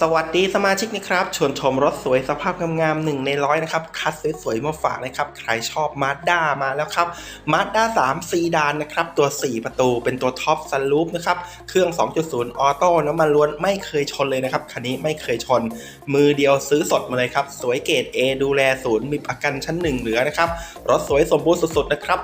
สวัสดีสมาชิกนะครับชวนชมรถสวยสภาพงามๆหนึ่งในร้อยนะครับ คัดสวยๆมาฝากนะครับ ใครชอบมาด้ามาแล้วครับมาด้า3ซีดานนะครับ ตัว 4 ประตูเป็นตัวท็อปซันลูปนะครับ เครื่อง 2.0 ออโต้น้ำมันล้วนไม่เคยชนเลยนะครับ คันนี้ไม่เคยชน มือเดียวซื้อสดมาเลยครับ สวยเกรด A ดูแลศูนย์มีประกันชั้นหนึ่งเหลือนะครับ รถสวยสมบูรณ์สุดๆนะครับ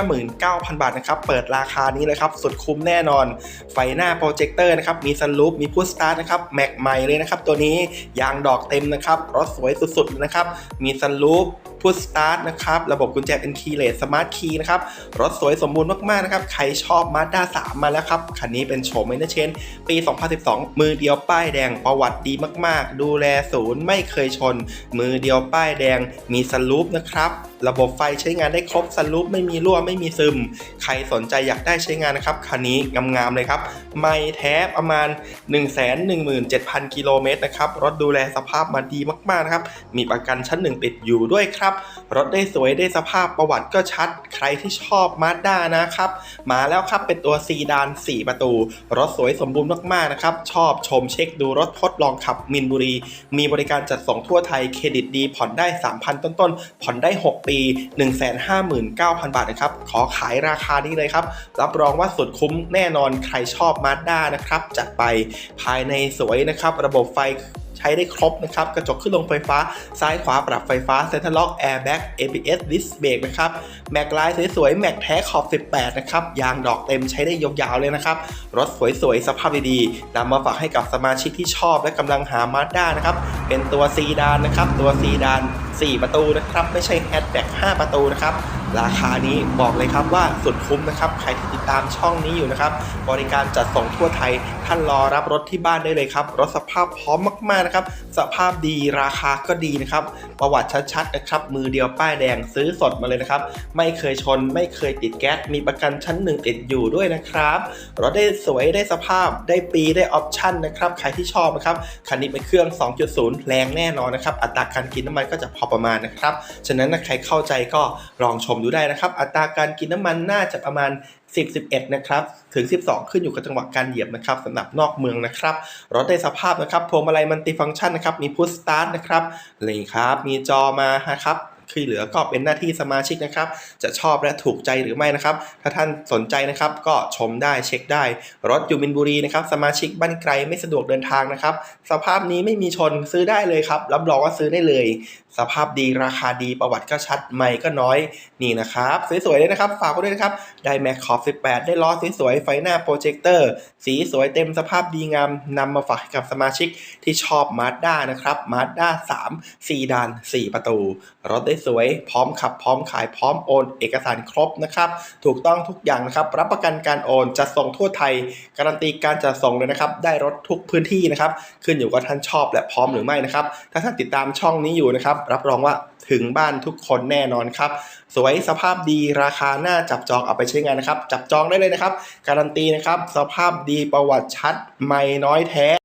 159,000 บาทนะครับ เปิดราคานี้เลยครับสุดคุ้มแน่นอน ไฟหน้าโปรเจคเตอร์นะครับมีซันรูฟมีพุชสตาร์ทนะครับแม็กใหม่เลยนะครับ ตัวนี้ยางดอกเต็มนะครับรถสวยสุดๆนะครับ มีซันรูป พุชสตาร์ทนะครับ ระบบกุญแจเป็นคีย์เลสสมาร์ทคีย์นะครับ รถสวยสมบูรณ์มาก ๆ นะครับ ใครชอบมาด้า3มาแล้วครับ คันนี้เป็นโฉมเมนเชนปี 2012 มือเดียวป้ายแดงประวัติดีมาก ๆ ดูแลศูนย์ไม่เคยชน มือเดียวป้ายแดงมีสลูปนะครับ ระบบไฟใช้งานได้ครบสลูปไม่มีรั่วไม่มีซึม ใครสนใจอยากได้ใช้งานนะครับคันนี้งามๆเลยครับไม่แท้ประมาณ 117,000 กิโลเมตรนะครับรถดูแลสภาพมาดีมากๆนะครับมีประกันชั้นหนึ่งติดอยู่ด้วยครับรถได้สวยได้สภาพประวัติก็ชัด ใครที่ชอบมาด้านะครับ มาแล้วครับเป็นตัวซีดาน 4 ประตู รถสวยสมบูรณ์มากๆนะครับ ชอบชมเช็คดูรถทดลองขับมินบุรี มีบริการจัดส่งทั่วไทยเครดิตดี ผ่อนได้ 3,000 ต้นๆ ผ่อนได้ 6 ปี 159,000 บาทนะครับ ขอขายราคานี้เลยครับ รับรองว่าสุดคุ้มแน่นอนใครชอบมาด้านะครับจัดไปภายในสวยนะครับ ระบบไฟ ช้ได้ครบนะครับกระจกขึ้นลงไฟฟ้าซ้ายขวาปรับไฟฟ้าเซ็นทรัลล็อกแอร์แบ็ก ABS ดิสเบรกนะครับแม็กลายสวยๆ แม็กแท้ขอบ 18 นะครับยางดอกเต็มใช้ได้ยาวๆเลยนะครับ รถสวยๆ สภาพดีๆนำมาฝากให้กับสมาชิกที่ชอบและกำลังหามาด้านะครับเป็นตัวซีดานนะครับตัวซีดาน 4 ประตูนะครับ ไม่ใช่แฮชแบ็ก5ประตูนะครับ ราคานี้บอกเลยครับว่าสุดคุ้มนะครับ ใครที่ติดตามช่องนี้อยู่นะครับ บริการจัดส่งทั่วไทย ท่านรอรับรถที่บ้านได้เลยครับ รถสภาพพร้อมมากๆนะครับ สภาพดีราคาก็ดีนะครับ ประวัติชัดๆนะครับ มือเดียวป้ายแดงซื้อสดมาเลยนะครับ ไม่เคยชน ไม่เคยติดแก๊ส มีประกันชั้นหนึ่งติดอยู่ด้วยนะครับ รถได้สวยได้สภาพ ได้ปีได้ออปชั่นนะครับ ใครที่ชอบนะครับ คันนี้เป็นเครื่อง 2.0 แรงแน่นอนนะครับ อัตราการกินน้ำมันก็จะพอประมาณนะครับ ฉะนั้นใครเข้าใจก็ลองชมดูได้นะครับ อัตราการกินน้ำมันน่าจะประมาณ 10 11 นะครับ ถึง 12 ขึ้นอยู่กับจังหวะการเหยียบนะครับสำหรับนอกเมืองนะครับ รถได้สภาพนะครับพวงมาลัยมันติฟังก์ชันนะครับ มีพุชสตาร์ทนะครับนี่ครับ มีจอมานะครับ คือเหลือก็เป็นหน้าที่สมาชิกนะครับ จะชอบและถูกใจหรือไม่นะครับ ถ้าท่านสนใจนะครับ ก็ชมได้เช็คได้ รถอยู่มินบุรีนะครับ สมาชิกบ้านไกลไม่สะดวกเดินทางนะครับ สภาพนี้ไม่มีชนซื้อได้เลยครับ รับรองว่าซื้อได้เลย สภาพดีราคาดีประวัติก็ชัดไม่ก็น้อยนี่นะครับสวยๆเลยนะครับ ฝากไว้ด้วยนะครับ ได้แม็กขอบ 18 ได้ล้อสวยๆไฟหน้าโปรเจคเตอร์สีสวยเต็มสภาพดีงามนำมาฝากให้กับสมาชิกที่ชอบมาสด้านะครับมาสด้า3 4ดาน 4 ประตูรถได้สวยพร้อมขับ พร้อมขาย พร้อมโอน เอกสารครบนะครับ ถูกต้องทุกอย่างนะครับ รับประกันการโอนจัดส่งทั่วไทย การันตีการจัดส่งเลยนะครับ ได้รถทุกพื้นที่นะครับ ขึ้นอยู่กับท่านชอบและพร้อมหรือไม่นะครับ ถ้าท่านติดตามช่องนี้อยู่นะครับ รับรองว่าถึงบ้านทุกคนแน่นอนครับ สวยสภาพดีราคาน่าจับจองเอาไปใช้งานนะครับ จับจองได้เลยนะครับ การันตีนะครับ สภาพดีประวัติชัด ไม่น้อยแท้